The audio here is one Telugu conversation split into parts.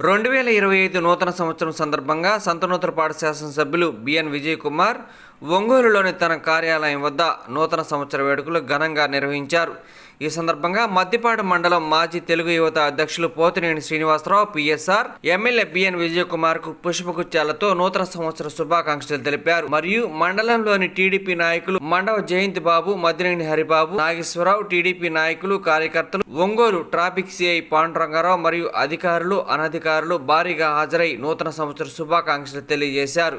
రెండు వేల ఇరవై ఐదు నూతన సంవత్సరం సందర్భంగా సంతనూతలపాడు శాసనసభ్యులు బిఎన్ విజయ్ కుమార్ ఒంగోలులోని తన కార్యాలయం వద్ద నూతన సంవత్సర వేడుకలు ఘనంగా నిర్వహించారు. ఈ సందర్భంగా మద్దిపాడు మండలం మాజీ తెలుగు యువత అధ్యక్షులు Pothineni Srinivasa Rao PSR MLA BN Vijay కుమార్కు పుష్పగుచ్చాలతో నూతన సంవత్సర శుభాకాంక్షలు తెలిపారు. మరియు మండలంలోని టీడీపీ నాయకులు మండవ జయంతి బాబు మద్దినేని హరిబాబు నాగేశ్వరరావు టీడీపీ నాయకులు కార్యకర్తలు ఒంగోలు ట్రాఫిక్ సిఐ పాండురంగారావు మరియు అధికారులు అనధికారులు భారీగా హాజరై నూతన సంవత్సర శుభాకాంక్షలు తెలియజేశారు.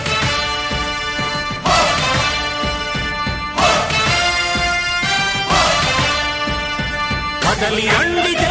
కదలి రండి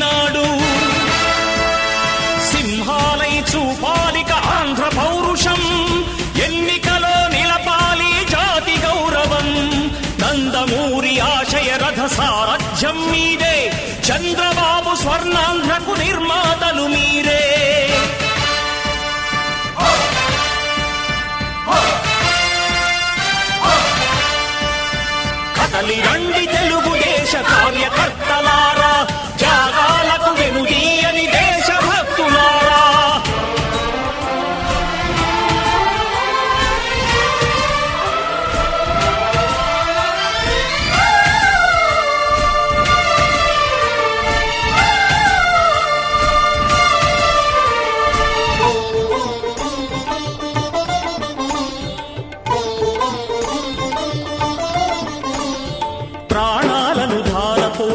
ఈనాడు సింహాలై చూపాలిక ఆంధ్ర పౌరుషం ఎన్నికలో నిలపాలి జాతి గౌరవం. నందమూరి ఆశయ రథ సారథ్యం మీదే చంద్రబాబు స్వర్ణాంధ్రకు నిర్మాతలు మీరే.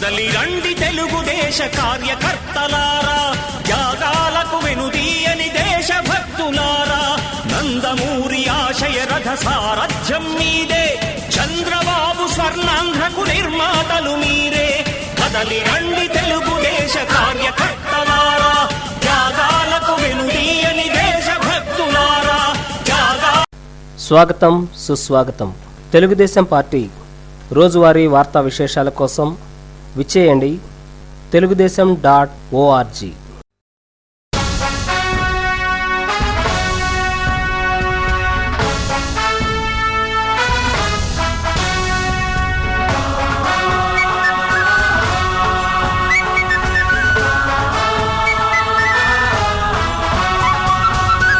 కదలి రండి తెలుగుదేశ కార్యకర్తలారా త్యాగాలకు వెనుదీయని దేశభక్తులారా నందమూరి ఆశయ రథ సారథ్యం మీదే చంద్రబాబు స్వర్ణాంధ్రకు నిర్మాతలు మీరే. కదలి రండి తెలుగుదేశ కార్యకర్తలారా త్యాగాలకు వెనుదీయని దేశభక్తులారా త్యాగా స్వాగతం సుస్వాగతం. తెలుగుదేశం పార్టీ రోజువారీ వార్తా విశేషాల కోసం విచ్చేయండి. తెలుగుదేశం డాట్ ఓఆర్జీ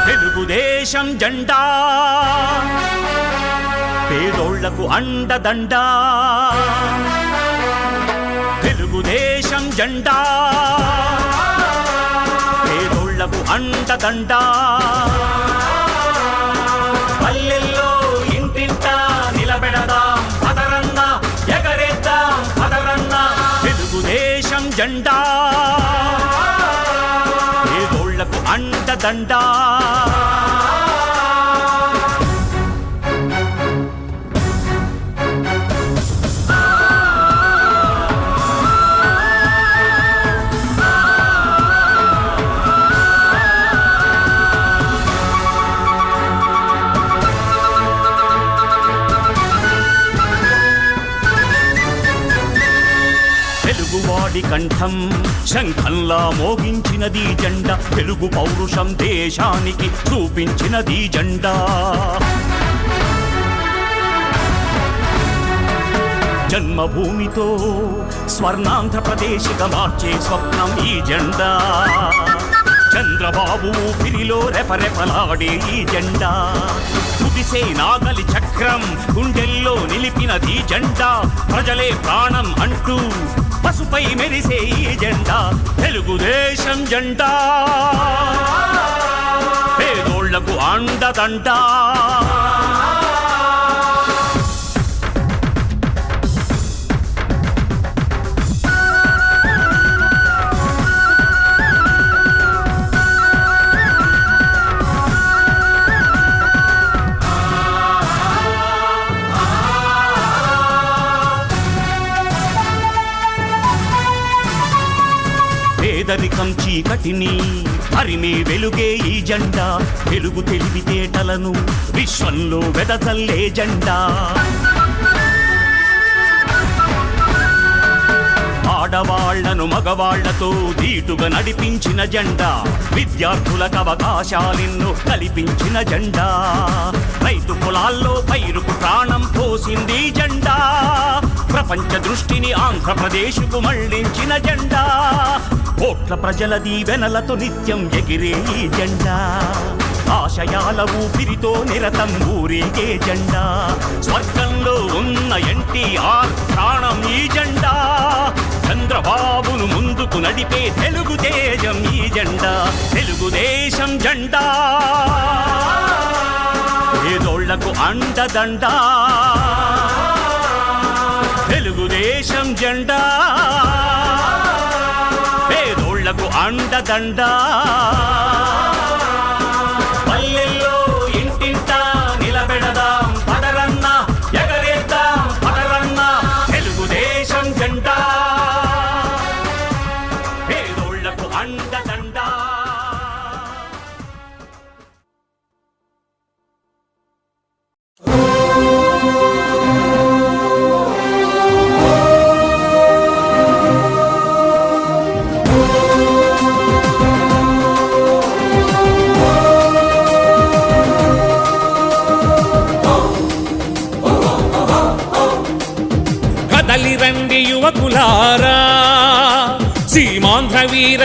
తెలుగుదేశం జెండా పేదోళ్ళకు అండదండ. జెండా. పేదోళ్ళకు అండదండ పల్లెల్లో ఇంటింట నిలబెడదాం పదరన్న ఎగరేద్దాం పదరన్న తెలుగుదేశం జెండా. పేదోళ్ళకు అండదండా కంఠం శంఖంలా మోగించినది జెండా తెలుగు పౌరుషం దేశానికి చూపించినది జెండా జన్మభూమితో స్వర్ణాంధ్రప్రదేశిక మార్చే స్వప్నం ఈ జెండా చంద్రబాబు ఊపిరిలో రెపరెపలాడే ఈ జెండా కుదిసే నాగలి చక్రం గుండెల్లో నిలిపినది జెండా ప్రజలే ప్రాణం అంటూ పసుపై మెరిసే ఈ జెండా తెలుగుదేశం జెండా. పేదోళ్ళకు అండదండా. పేదరికం చీకటిని హరిమే వెలుగే ఈ జెండా. వెలుగు తెలివితేటలను విశ్వంలో వెదతల్లే జెండా. ఆడవాళ్ళను మగవాళ్ళతో దీటుగా నడిపించిన జెండా. విద్యార్థులకు అవకాశాలెన్నో కల్పించిన జెండా. రైతు పొలాల్లో పైరుకు ప్రాణం పోసింది జెండా. ప్రపంచ దృష్టిని ఆంధ్రప్రదేశ్కు మళ్ళించిన జెండా. కోట్ల ప్రజల దీవెనలతో నిత్యం ఎగిరే ఈ జెండా. ఆశయాల ఊపిరితో నిరతం ఊరేగే జెండా. స్వర్గంలో ఉన్న ఎన్టీఆర్ ప్రాణం ఈ జెండా. చంద్రబాబును ముందుకు నడిపే తెలుగు తేజం ఈ జెండా. తెలుగుదేశం జెండా. పేదోళ్ళకు అండదండా. దేశం జెండా. పేదోళ్ళకు అండదండా.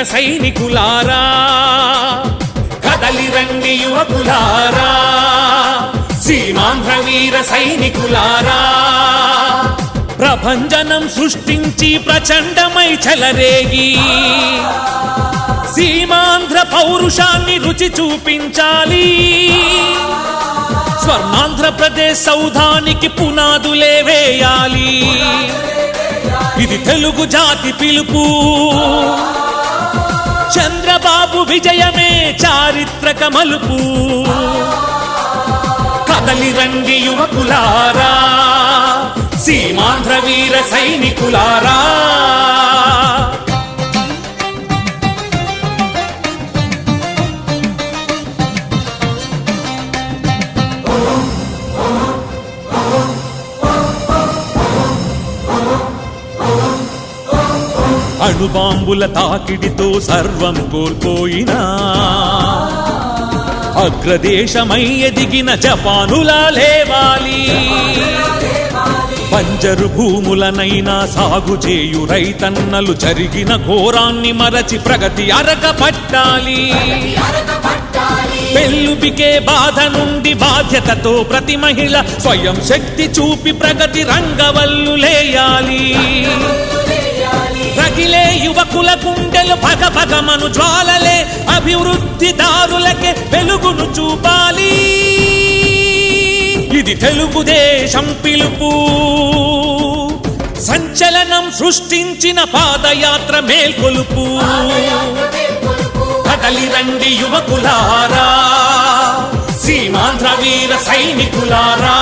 సైనికులారా కదలి రండి యువకులారా సీమాంధ్ర వీర సైనికులారా. ప్రభంజనం సృష్టించి ప్రచండమై చెలరేగి సీమాంధ్ర పౌరుషాన్ని రుచి చూపించాలి. స్వర్ణాంధ్రప్రదేశ్ సౌధానికి పునాదులే వేయాలి. ఇది తెలుగు జాతి పిలుపు. చంద్రబాబు విజయమే చారిత్రక మలుపు కదలి రండి యువకులారా సీమాంధ్ర వీర సైనికులారా. అణుబాంబుల తాకిడితో సర్వం కోల్పోయినా. అగ్రదేశమై ఎదిగిన జపానులా లేవాలి. పంజరు భూములనైనా సాగు చేయు రైతన్నలు జరిగిన ఘోరాన్ని మరచి ప్రగతి అరక పట్టాలి. పెళ్ళుబికే బాధ నుండి బాధ్యతతో ప్రతి మహిళ స్వయం శక్తి చూపి ప్రగతి రంగవల్లు లేయాలి. పగిలే యువకుల గుండెలు పగ పగమను జ్వాలలే. అభివృద్ధి దారులకే వెలుగును చూపాలి. ఇది తెలుగుదేశం పిలుపు. సంచలనం సృష్టించిన పాదయాత్ర మేల్కొలుపు. కదలి రండి యువకులారా. సీమాంధ్ర వీర సైనికులారా.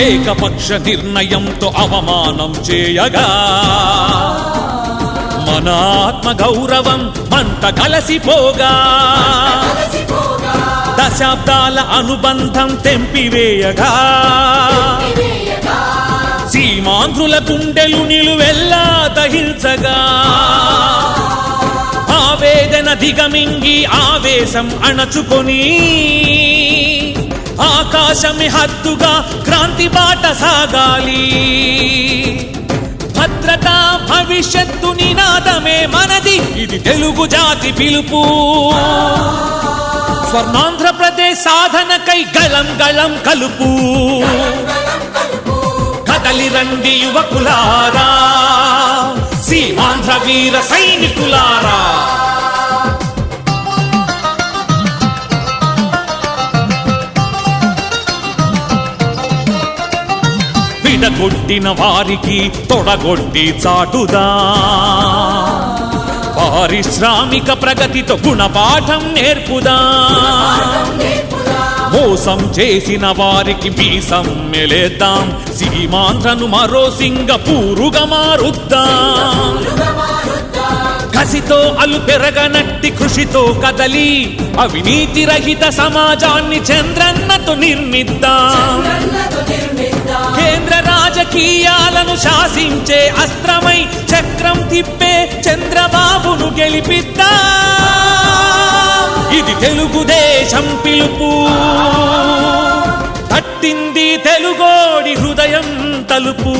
ఏకపక్ష నిర్ణయంతో అవమానం చేయగా మన ఆత్మ గౌరవం మంట కలసిపోగా. దశాబ్దాల అనుబంధం తెంపివేయగా. సీమాంధ్రుల గుండెలు నిలువెల్లా దహించగా. ఆవేదన దిగమింగి ఆవేశం అణచుకొని ఆకాశమి హద్దుగా క్రాంతి బాట సాగాలి. భద్రత భవిష్యత్తు నినాదమే మనది ఇది తెలుగు జాతి పిలుపు. స్వర్ణాంధ్రప్రదేశ్ సాధనకై గళం గళం కలుపు. కదలి రండి యువకులారా సీమాంధ్ర వీర సైనికులారా. విడగొట్టిన వారికి తొడగొట్టి చాటుదా. పారిశ్రామిక ప్రగతితో గుణపాఠం నేర్పుదా. మోసం చేసిన వారికి మీసం మెలేద్దాం. సీమాంధ్రను మరో సింగపూరుగా మారుద్దాం. కసితో అలు పెరగనట్టి కృషితో కదలి అవినీతి రహిత సమాజాన్ని చంద్రన్నతో నిర్మిద్దాం. రాజకీయాలను శాసించే అస్త్రమై చక్రం తిప్పే చంద్రబాబును గెలిపిద్దా. ఇది తెలుగుదేశం పిలుపు. తట్టింది తెలుగోడి హృదయం తలుపు.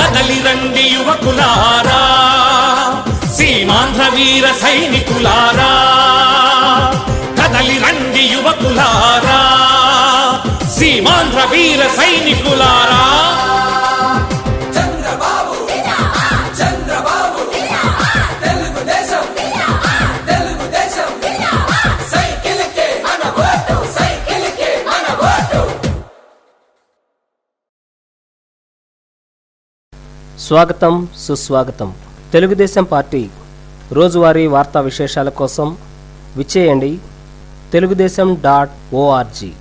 కదలి రండి యువకులారా. సీమాంధ్ర వీర సైనికులారా. కదలి రండి యువకులారా. సీమాంధ్ర వీర సైనికులారా. స్వాగతం సుస్వాగతం. తెలుగుదేశం పార్టీ రోజువారీ వార్తా విశేషాల కోసం విచ్చేయండి. తెలుగుదేశం డాట్ ఓఆర్జీ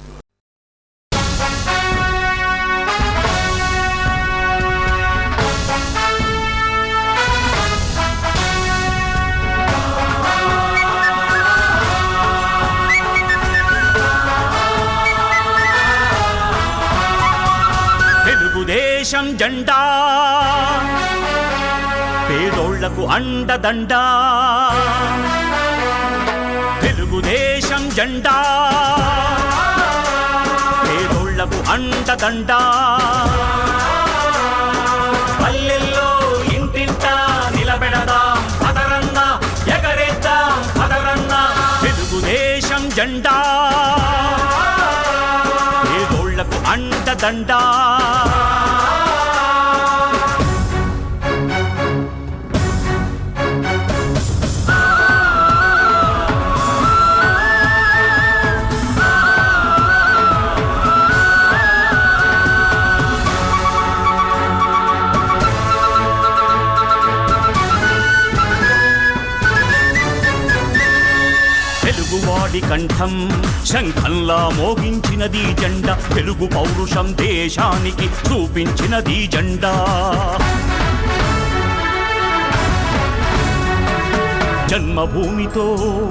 జెండా. పేదోళ్ళకు అండదండ. తెలుగుదేశం జెండా. పేదోళ్ళకు అండదండ. పల్లెల్లో ఇంటింట నిలబెడదాం పదరన్న ఎగరేద్దాం పదరన్న తెలుగుదేశం జెండా. అండదండా తెలుగువాడి శంఖంలా మోగించినది జెండా. తెలుగు పౌరుషం దేశానికి చూపించినది జెండా. జన్మభూమితో